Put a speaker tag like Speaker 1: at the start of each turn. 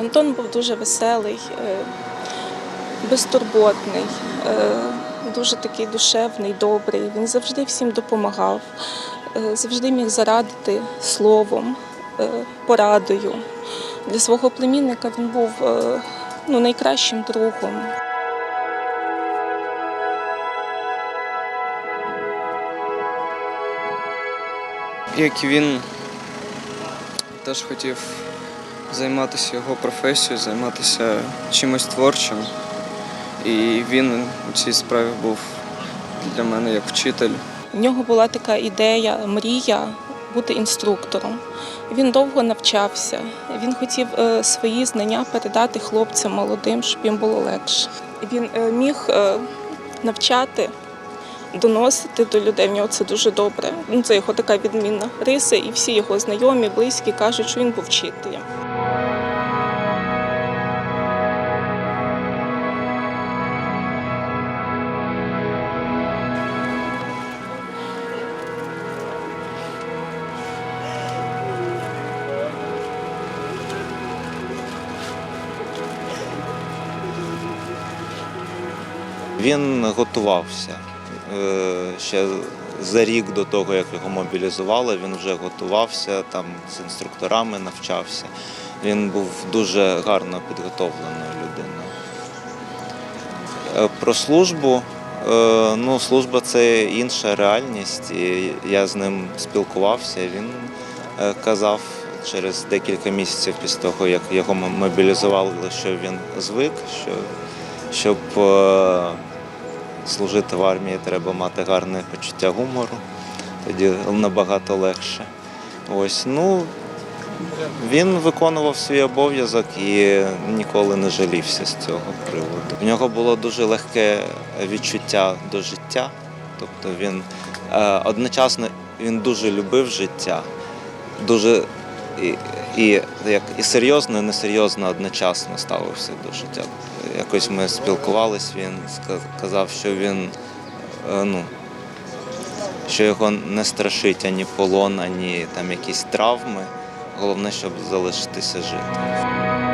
Speaker 1: Антон був дуже веселий, е, безтурботний, е, дуже такий душевний, добрий. Він завжди всім допомагав, е, завжди міг зарадити словом, порадою. Для свого племінника він був ну, найкращим другом.
Speaker 2: Як він теж хотів займатися його професією, займатися чимось творчим. І він у цій справі був для мене як вчитель.
Speaker 1: У нього була така ідея, мрія бути інструктором. Він довго навчався. Він хотів е, свої знання передати хлопцям молодим, щоб їм було легше. Він е, міг е, навчати, доносити до людей. В нього це дуже добре. Ну, це його така відмінна риса, і всі його знайомі, близькі кажуть, що він був вчителем.
Speaker 3: Він готувався Е, ще за рік до того, як його мобілізували, він вже готувався там з інструкторами, навчався. Він був дуже гарно підготовленою людиною. Е, Про службу. е, Ну, служба це інша реальність. І я з ним спілкувався. Він казав через декілька місяців після того, як його мобілізували, що він звик, що щоб служити в армії, треба мати гарне почуття гумору. Тоді набагато легше. Ось, ну, він виконував свій обов'язок і ніколи не жалівся з цього приводу. В нього було дуже легке відчуття до життя. Тобто він е, одночасно він дуже любив життя, дуже і, як, і серйозно, і несерйозно одночасно ставився до життя. Якось ми спілкувались, він сказав, казав, що він е, ну, що його не страшить ані полон, ані там якісь травми. Головне, щоб залишитися жити.